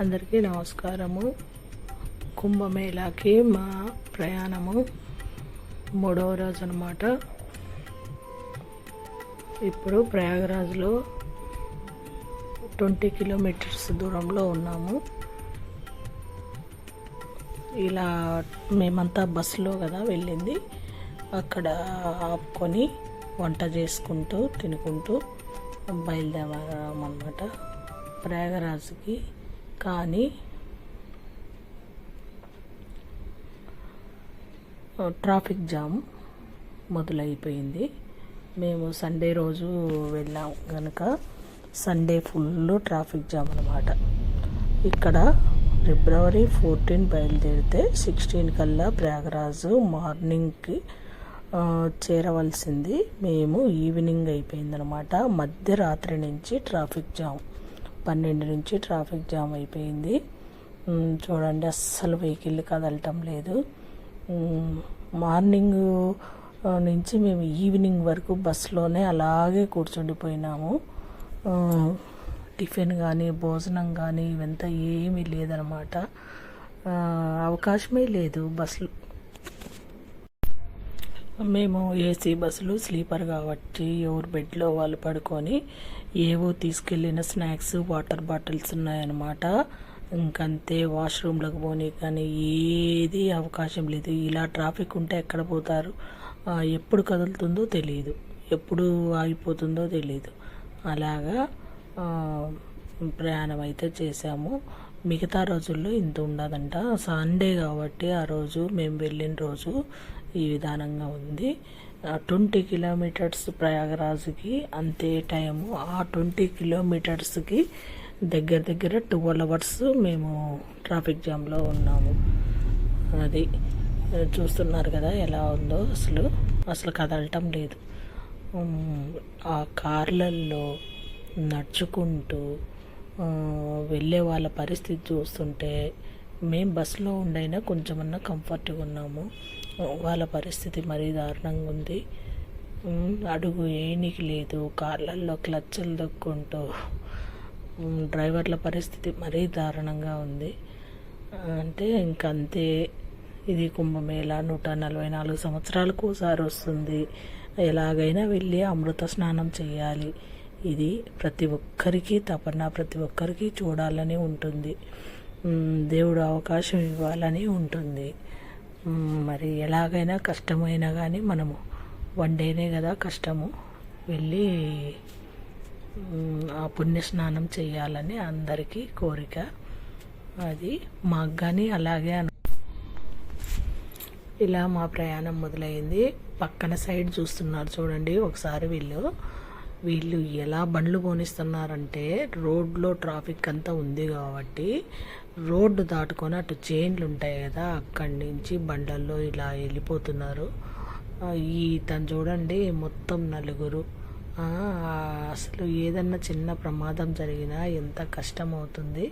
అందరికీ నమస్కారము. కుంభమేళాకి మా ప్రయాణము మూడవ రోజు అనమాట ఇప్పుడు ప్రయాగరాజ్లో ట్వంటీ కిలోమీటర్స్ దూరంలో ఉన్నాము. ఇలా మేమంతా బస్సులో కదా వెళ్ళింది. అక్కడ ఆపుకొని వంట చేసుకుంటూ తినుకుంటూ బయలుదేరామన్నమాట. ప్రయాగరాజుకి కానీ ట్రాఫిక్ జామ్ మొదలైపోయింది. మేము సండే రోజు వెళ్ళాం కనుక సండే ఫుల్ ట్రాఫిక్ జామ్ అనమాట ఇక్కడ ఫిబ్రవరి ఫోర్టీన్ బయలుదేరితే సిక్స్టీన్ కల్లా ప్రయాగరాజు మార్నింగ్కి చేరవలసింది. మేము ఈవినింగ్ అయిపోయిందనమాట మధ్యరాత్రి నుంచి ట్రాఫిక్ జామ్. పన్నెండు నుంచి ట్రాఫిక్ జామ్ అయిపోయింది. చూడండి అస్సలు వెహికల్ కదలటం లేదు. మార్నింగ్ నుంచి మేము ఈవినింగ్ వరకు బస్సులోనే అలాగే కూర్చుండిపోయినాము. టిఫిన్ కానీ భోజనం కానీ ఇవంతా ఏమీ లేదనమాట. అవకాశమే లేదు బస్సులు. మేము ఏసీ బస్సులు స్లీపర్ కాబట్టి ఎవరు బెడ్లో వాళ్ళు పడుకొని ఏవో తీసుకెళ్ళిన స్నాక్స్ వాటర్ బాటిల్స్ ఉన్నాయన్నమాట. ఇంకంతే వాష్రూమ్లకు పోనీ కానీ ఏది అవకాశం లేదు. ఇలా ట్రాఫిక్ ఉంటే ఎక్కడ పోతారు? ఎప్పుడు కదులుతుందో తెలియదు ఎప్పుడు ఆగిపోతుందో తెలియదు అలాగా ప్రయాణం అయితే చేసాము మిగతా రోజుల్లో ఇంత ఉండదంట. సండే కాబట్టి ఆ రోజు మేము వెళ్ళిన రోజు ఈ విధానంగా ఉంది. ట్వంటీ కిలోమీటర్స్ ప్రయాగరాజ్కి అంతే టైము. ఆ ట్వంటీ కిలోమీటర్స్కి దగ్గర దగ్గర ట్వెల్వ్ అవర్స్ మేము ట్రాఫిక్ జామ్లో ఉన్నాము. అది చూస్తున్నారు కదా ఎలా ఉందో అసలు. అసలు కదలటం లేదు. ఆ కార్లల్లో నడుచుకుంటూ వెళ్ళే వాళ్ళ పరిస్థితి చూస్తుంటే మేము బస్సులో ఉండైనా కొంచెమన్నా కంఫర్ట్గా ఉన్నాము. వాళ్ళ పరిస్థితి మరీ దారుణంగా ఉంది. అడుగు ఏనికి లేదు. కార్లల్లో క్లచ్లు దొక్కుంటూ డ్రైవర్ల పరిస్థితి మరీ దారుణంగా ఉంది. అంటే ఇంకంతే. ఇది కుంభమేళ. నూట నలభై నాలుగు సంవత్సరాలకు ఒకసారి వస్తుంది. ఎలాగైనా వెళ్ళి అమృత స్నానం చేయాలి. ఇది ప్రతి ఒక్కరికి తపన ప్రతి ఒక్కరికి చూడాలని ఉంటుంది. దేవుడు అవకాశం ఇవ్వాలని ఉంటుంది. మరి ఎలాగైనా కష్టమైనా కానీ మనము వన్ డేనే కదా కష్టము. వెళ్ళి ఆ పుణ్య స్నానం చేయాలని అందరికీ కోరిక. అది మాకు కానీ అలాగే అను ఇలా మా ప్రయాణం మొదలైంది. పక్కన సైడ్ చూస్తున్నారు చూడండి ఒకసారి వీళ్ళు. వీళ్ళు ఎలా బండ్లు పోనిస్తున్నారంటే రోడ్లో ట్రాఫిక్ అంతా ఉంది కాబట్టి రోడ్డు దాటుకొని అటు చైన్లు ఉంటాయి కదా అక్కడి నుంచి బండ్లలో ఇలా వెళ్ళిపోతున్నారు. ఈ తను చూడండి మొత్తం నలుగురు. అసలు ఏదన్నా చిన్న ప్రమాదం జరిగినా ఎంత కష్టం అవుతుంది.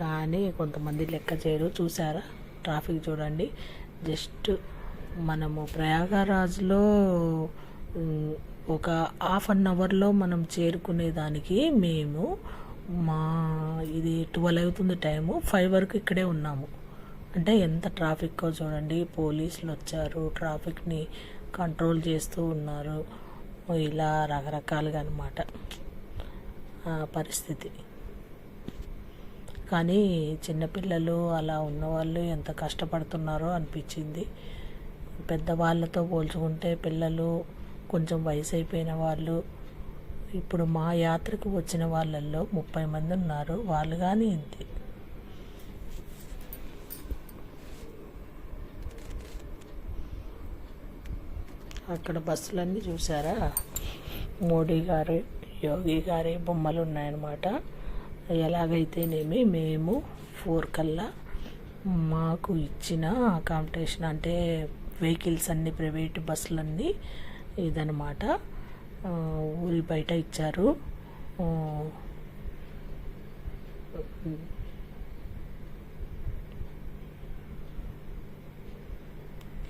కానీ కొంతమంది లెక్క చేయరు. చూసారా ట్రాఫిక్ చూడండి. జస్ట్ మనము ప్రయాగరాజ్లో ఒక హాఫ్ అన్ అవర్లో మనం చేరుకునేదానికి మేము మా ఇది ట్వెల్వ్ అవుతుంది టైము ఫైవ్ వరకు ఇక్కడే ఉన్నాము. అంటే ఎంత ట్రాఫిక్కో చూడండి పోలీసులు వచ్చారు ట్రాఫిక్ని కంట్రోల్ చేస్తూ ఉన్నారు. ఇలా రకరకాలుగా అనమాట పరిస్థితి. కానీ చిన్నపిల్లలు అలా ఉన్నవాళ్ళు ఎంత కష్టపడుతున్నారో అనిపించింది. పెద్దవాళ్ళతో పోల్చుకుంటే పిల్లలు కొంచెం వయసు అయిపోయిన వాళ్ళు ఇప్పుడు మా యాత్రకు వచ్చిన వాళ్ళల్లో ముప్పై మంది ఉన్నారు. వాళ్ళు కానీ ఇంతే. అక్కడ బస్సులన్నీ చూసారా మోడీ గారు యోగి గారి బొమ్మలు ఉన్నాయన్నమాట ఎలాగైతేనేమి మేము ఫోర్ కల్లా మాకు ఇచ్చిన కాంపిటీషన్ అంటే వెహికల్స్ అన్నీ ప్రైవేట్ బస్సులన్నీ ఇదనమాట ఊరి బయట ఇచ్చారు.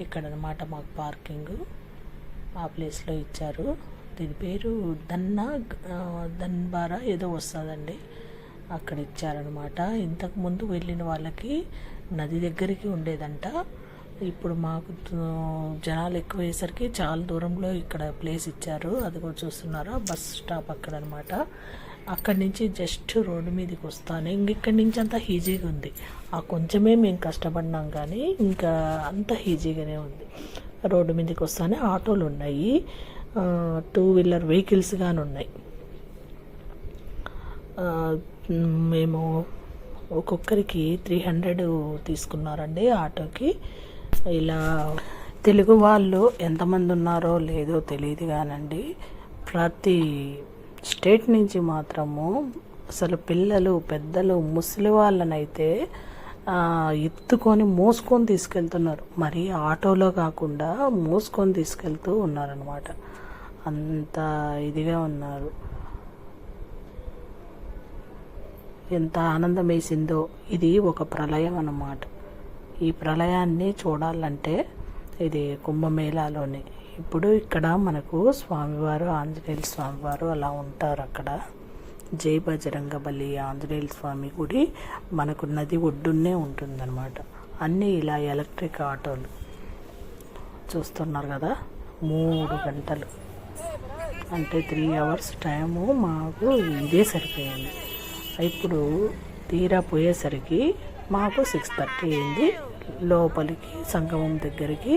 ఇక్కడ అనమాట మాకు పార్కింగ్. ఆ ప్లేస్లో ఇచ్చారు. దీని పేరు దన్నా దన్బారా ఏదో వస్తుందండి. అక్కడ ఇచ్చారనమాట ఇంతకుముందు వెళ్ళిన వాళ్ళకి నది దగ్గరికి ఉండేదంట. ఇప్పుడు మాకు జనాలు ఎక్కువయ్యేసరికి చాలా దూరంలో ఇక్కడ ప్లేస్ ఇచ్చారు. అది కూడా చూస్తున్నారా? బస్ స్టాప్ అక్కడ అనమాట అక్కడి నుంచి జస్ట్ రోడ్డు మీదకి వస్తాను. ఇంక ఇక్కడి నుంచి అంతా ఈజీగా ఉంది. ఆ కొంచెమే మేము కష్టపడినాం కానీ ఇంకా అంత ఈజీగానే ఉంది. రోడ్డు మీదకి వస్తానే ఆటోలు ఉన్నాయి. టూ వీలర్ వెహికల్స్ కానీ ఉన్నాయి. మేము ఒక్కొక్కరికి త్రీ హండ్రెడ్ తీసుకున్నారండి ఆటోకి. ఇలా తెలుగు వాళ్ళు ఎంతమంది ఉన్నారో లేదో తెలియదు కానండి. ప్రతి స్టేట్ నుంచి మాత్రము అసలు పిల్లలు పెద్దలు ముసలి వాళ్ళనైతే ఎత్తుకొని మోసుకొని తీసుకెళ్తున్నారు. మరి ఆటోలో కాకుండా మోసుకొని తీసుకెళ్తూ ఉన్నారనమాట అంత ఇదిగా ఉన్నారు. ఎంత ఆనందం వేసిందో ఇది ఒక ప్రళయం అన్నమాట. ఈ ప్రళయాన్ని చూడాలంటే ఇది కుంభమేళాలోనే. ఇప్పుడు ఇక్కడ మనకు స్వామివారు ఆంజనేయుల స్వామివారు అలా ఉంటారు అక్కడ. జై బజరంగ బలి ఆంజనేయుల స్వామి గుడి మనకు నది ఒడ్డున్నే ఉంటుందన్నమాట. అన్నీ ఇలా ఎలక్ట్రిక్ ఆటోలు. చూస్తున్నారు కదా? మూడు గంటలు. అంటే త్రీ అవర్స్ టైము మాకు ఇదే సరిపోయింది. ఇప్పుడు తీరా పోయేసరికి మాకు సిక్స్ థర్టీ అయింది. లోపలికి సంగమం దగ్గరికి